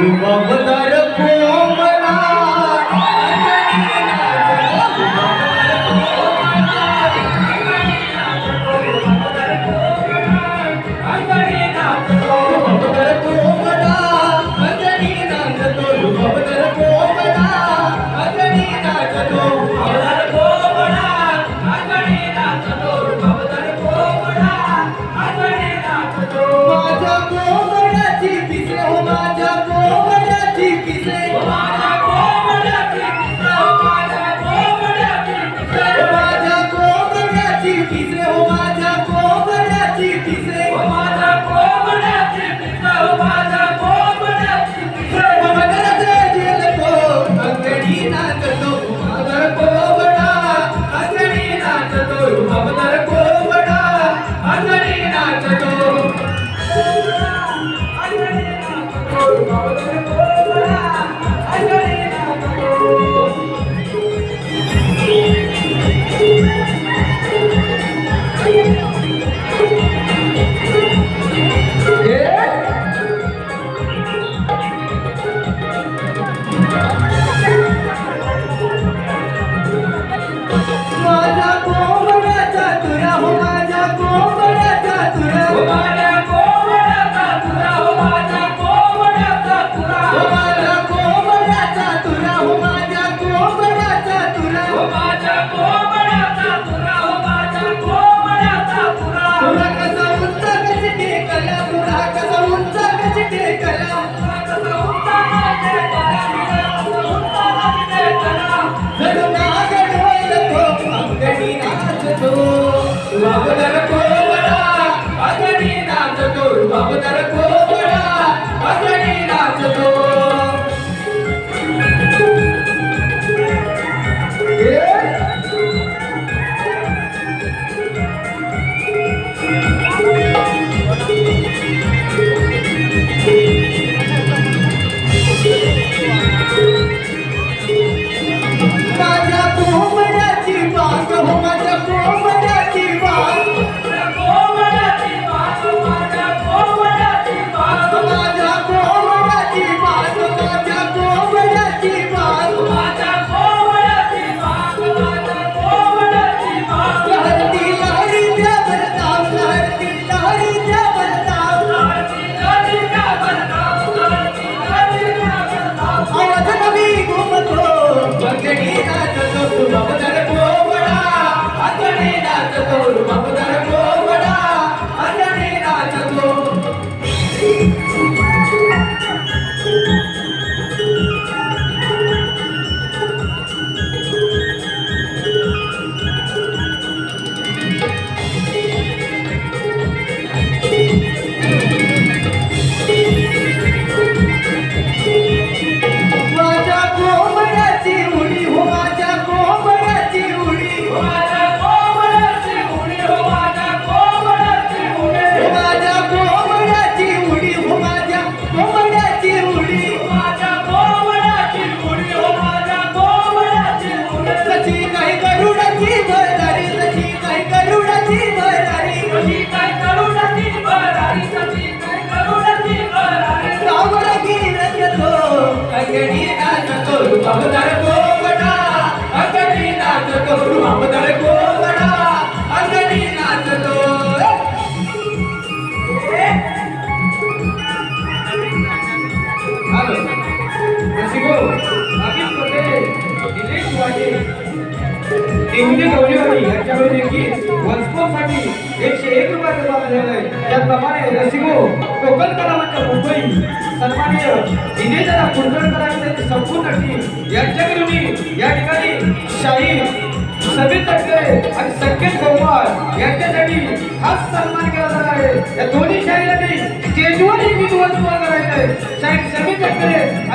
Kuwa. Thank you. मिळवले की वस्कोसाठी एकशे एक रुपयाचं दान झालंय त्याचप्रमाणे रसिको कोकण कलावंत मुंबई सन्माननीय दिनेशदा कुलकर्णकरांचे संपूर्ण टीम यांच्याकडून या ठिकाणी शाहीर समीर तटकरे आणि संकेत गोपाळ यांच्यासाठी हाच सन्मान केला जाणार आहे. या दोन्ही शाहीरांनी स्टेजवर एक दिवस करायचं आहे शाहीर समीर तटकरे